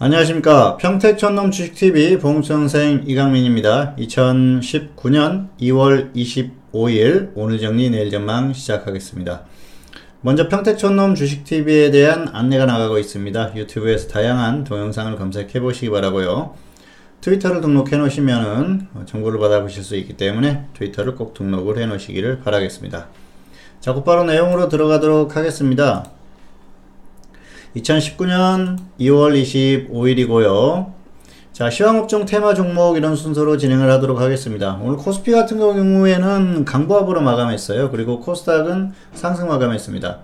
안녕하십니까. 평택촌놈 주식TV 봉선생 이강민입니다. 2019년 2월 25일 오늘 정리 내일 전망 시작하겠습니다. 먼저 평택촌놈 주식TV에 대한 안내가 나가고 있습니다. 유튜브에서 다양한 동영상을 검색해 보시기 바라고요. 트위터를 등록해 놓으시면 정보를 받아보실 수 있기 때문에 트위터를 꼭 등록을 해 놓으시기를 바라겠습니다. 자, 곧바로 내용으로 들어가도록 하겠습니다. 2019년 2월 25일이고요. 자, 시황업종 테마 종목 이런 순서로 진행을 하도록 하겠습니다. 오늘 코스피 같은 경우에는 강보합으로 마감했어요. 그리고 코스닥은 상승 마감했습니다.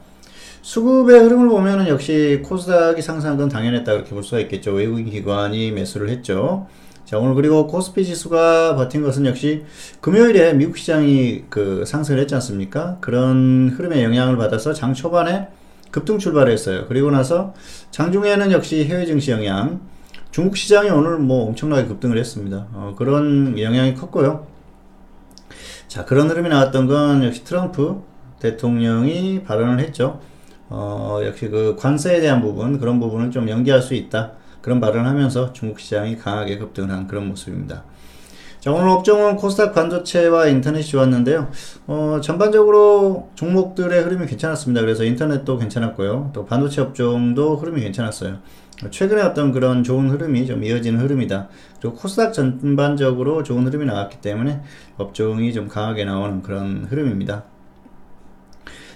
수급의 흐름을 보면은 역시 코스닥이 상승한 건 당연했다 그렇게 볼 수가 있겠죠. 외국인 기관이 매수를 했죠. 자, 오늘 그리고 코스피 지수가 버틴 것은 역시 금요일에 미국 시장이 그 상승을 했지 않습니까? 그런 흐름의 영향을 받아서 장 초반에 급등 출발했어요. 그리고 나서 장중에는 역시 해외 증시 영향, 중국 시장이 오늘 뭐 엄청나게 급등을 했습니다. 어, 그런 영향이 컸고요. 자, 그런 흐름이 나왔던 건 역시 트럼프 대통령이 발언을 했죠. 어, 역시 그 관세에 대한 부분, 그런 부분을 좀 연기할 수 있다. 그런 발언을 하면서 중국 시장이 강하게 급등을 한 그런 모습입니다. 자, 오늘 업종은 코스닥 반도체와 인터넷이 좋았는데요. 어, 전반적으로 종목들의 흐름이 괜찮았습니다. 그래서 인터넷도 괜찮았고요. 또 반도체 업종도 흐름이 괜찮았어요. 최근에 어떤 그런 좋은 흐름이 좀 이어지는 흐름이다. 그리고 코스닥 전반적으로 좋은 흐름이 나왔기 때문에 업종이 좀 강하게 나오는 그런 흐름입니다.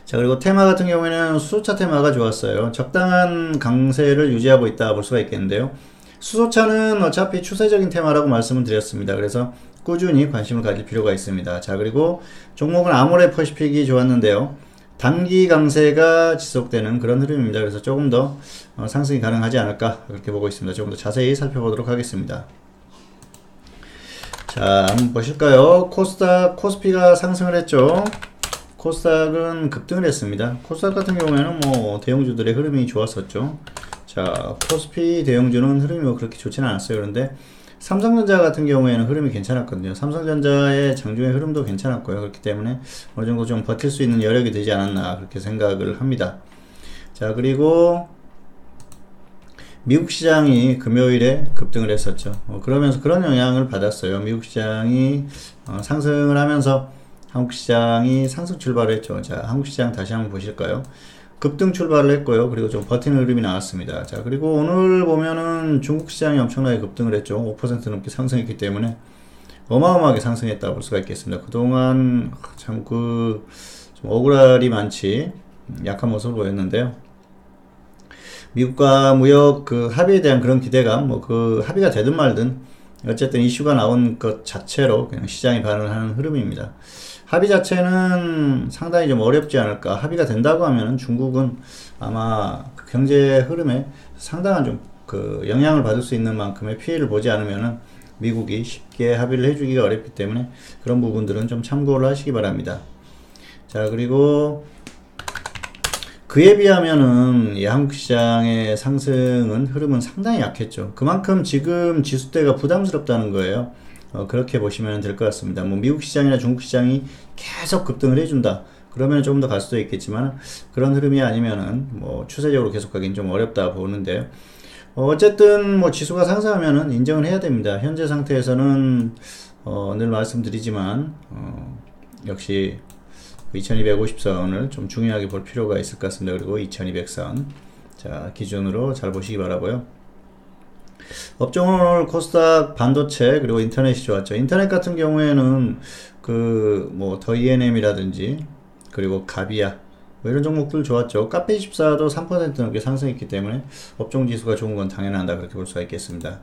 자, 그리고 테마 같은 경우에는 수소차 테마가 좋았어요. 적당한 강세를 유지하고 있다 볼 수가 있겠는데요. 수소차는 어차피 추세적인 테마라고 말씀을 드렸습니다. 그래서 꾸준히 관심을 가질 필요가 있습니다. 자, 그리고 종목은 아모레 퍼시픽이 좋았는데요. 단기 강세가 지속되는 그런 흐름입니다. 그래서 조금 더 어, 상승이 가능하지 않을까 그렇게 보고 있습니다. 조금 더 자세히 살펴보도록 하겠습니다. 자, 한번 보실까요? 코스닥, 코스피가 상승을 했죠. 코스닥은 급등을 했습니다. 코스닥 같은 경우에는 뭐 대형주들의 흐름이 좋았었죠. 자, 코스피 대형주는 흐름이 뭐 그렇게 좋지는 않았어요. 그런데 삼성전자 같은 경우에는 흐름이 괜찮았거든요. 삼성전자의 장중의 흐름도 괜찮았고요. 그렇기 때문에 어느 정도 좀 버틸 수 있는 여력이 되지 않았나 그렇게 생각을 합니다. 자, 그리고 미국 시장이 금요일에 급등을 했었죠. 어, 그러면서 그런 영향을 받았어요. 미국 시장이 어, 상승을 하면서 한국 시장이 상승 출발을 했죠. 자, 한국 시장 다시 한번 보실까요? 급등 출발을 했고요. 그리고 좀 버티는 흐름이 나왔습니다. 자, 그리고 오늘 보면은 중국 시장이 엄청나게 급등을 했죠. 5% 넘게 상승했기 때문에 어마어마하게 상승했다 볼 수가 있겠습니다. 그동안 참 그 좀 억울할이 많지 약한 모습을 보였는데요. 미국과 무역 그 합의에 대한 그런 기대감, 뭐 그 합의가 되든 말든 어쨌든 이슈가 나온 것 자체로 그냥 시장이 반응하는 흐름입니다. 합의 자체는 상당히 좀 어렵지 않을까. 합의가 된다고 하면 중국은 아마 그 경제 흐름에 상당한 좀 그 영향을 받을 수 있는 만큼의 피해를 보지 않으면 미국이 쉽게 합의를 해주기가 어렵기 때문에 그런 부분들은 좀 참고를 하시기 바랍니다. 자, 그리고 그에 비하면은 이 한국 시장의 상승은 흐름은 상당히 약했죠. 그만큼 지금 지수대가 부담스럽다는 거예요. 어, 그렇게 보시면 될 것 같습니다. 뭐 미국 시장이나 중국 시장이 계속 급등을 해준다. 그러면 조금 더 갈 수도 있겠지만 그런 흐름이 아니면은 뭐 추세적으로 계속 가긴 좀 어렵다 보는데요. 어, 쨌든 뭐 지수가 상승하면은 인정을 해야 됩니다. 현재 상태에서는 어, 늘 말씀드리지만 어, 역시 2250선을 좀 중요하게 볼 필요가 있을 것 같습니다. 그리고 2200선 자 기준으로 잘 보시기 바라고요. 업종은 오늘 코스닥 반도체 그리고 인터넷이 좋았죠. 인터넷 같은 경우에는 그 뭐 더 ENM이라든지 그리고 가비아 뭐 이런 종목들 좋았죠. 카페24도 3% 넘게 상승했기 때문에 업종 지수가 좋은 건 당연하다 그렇게 볼 수가 있겠습니다.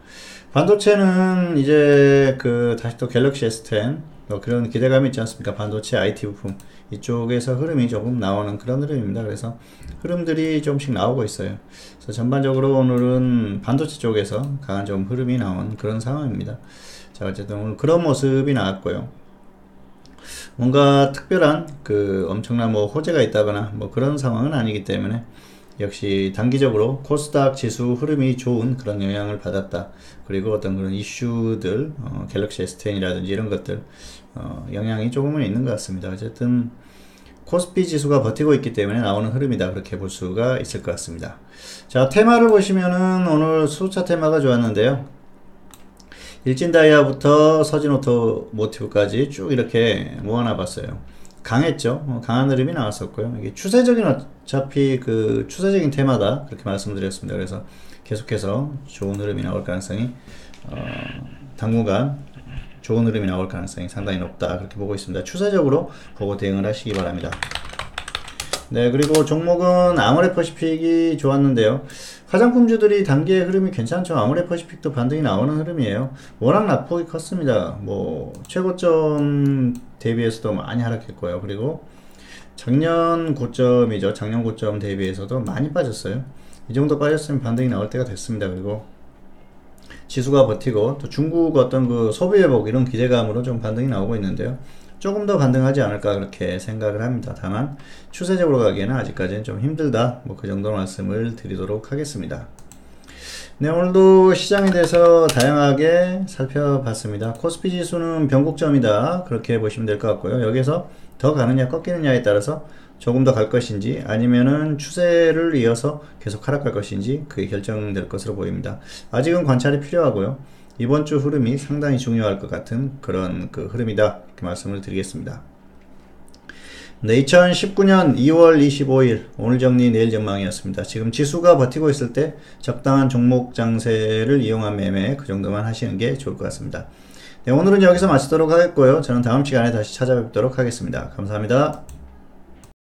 반도체는 이제 그 다시 또 갤럭시 S10 뭐 그런 기대감이 있지 않습니까? 반도체 IT 부품 이쪽에서 흐름이 조금 나오는 그런 흐름입니다. 그래서 흐름들이 조금씩 나오고 있어요. 그래서 전반적으로 오늘은 반도체 쪽에서 강한 좀 흐름이 나온 그런 상황입니다. 자, 어쨌든 오늘 그런 모습이 나왔고요. 뭔가 특별한 그 엄청난 뭐 호재가 있다거나 뭐 그런 상황은 아니기 때문에 역시 단기적으로 코스닥 지수 흐름이 좋은 그런 영향을 받았다. 그리고 어떤 그런 이슈들, 어, 갤럭시 S10이라든지 이런 것들, 어, 영향이 조금은 있는 것 같습니다. 어쨌든, 코스피 지수가 버티고 있기 때문에 나오는 흐름이다. 그렇게 볼 수가 있을 것 같습니다. 자, 테마를 보시면은 오늘 수차 테마가 좋았는데요. 일진 다이아부터 서진 오토 모티브까지 쭉 이렇게 모아놔 봤어요. 강했죠. 어, 강한 흐름이 나왔었고요. 이게 추세적인 어차피 그 추세적인 테마다 그렇게 말씀드렸습니다. 그래서 계속해서 좋은 흐름이 나올 가능성이 어, 당분간 좋은 흐름이 나올 가능성이 상당히 높다 그렇게 보고 있습니다. 추세적으로 보고 대응을 하시기 바랍니다. 네 그리고 종목은 아모레퍼시픽이 좋았는데요. 화장품주들이 단기의 흐름이 괜찮죠. 아모레퍼시픽도 반등이 나오는 흐름이에요. 워낙 낙폭이 컸습니다. 뭐 최고점 대비해서도 많이 하락했고요. 그리고 작년 고점이죠. 작년 고점 대비해서도 많이 빠졌어요. 이 정도 빠졌으면 반등이 나올 때가 됐습니다. 그리고 지수가 버티고 또 중국 어떤 그 소비 회복 이런 기대감으로 좀 반등이 나오고 있는데요. 조금 더 반등하지 않을까 그렇게 생각을 합니다. 다만 추세적으로 가기에는 아직까지는 좀 힘들다. 뭐 그 정도 말씀을 드리도록 하겠습니다. 네, 오늘도 시장에 대해서 다양하게 살펴봤습니다. 코스피 지수는 변곡점이다. 그렇게 보시면 될 것 같고요. 여기서 더 가느냐 꺾이느냐에 따라서 조금 더 갈 것인지 아니면은 추세를 이어서 계속 하락할 것인지 그게 결정될 것으로 보입니다. 아직은 관찰이 필요하고요. 이번 주 흐름이 상당히 중요할 것 같은 그런 그 흐름이다. 이렇게 말씀을 드리겠습니다. 네, 2019년 2월 25일 오늘 정리 내일 전망이었습니다. 지금 지수가 버티고 있을 때 적당한 종목 장세를 이용한 매매 그 정도만 하시는 게 좋을 것 같습니다. 네, 오늘은 여기서 마치도록 하겠고요. 저는 다음 시간에 다시 찾아뵙도록 하겠습니다. 감사합니다.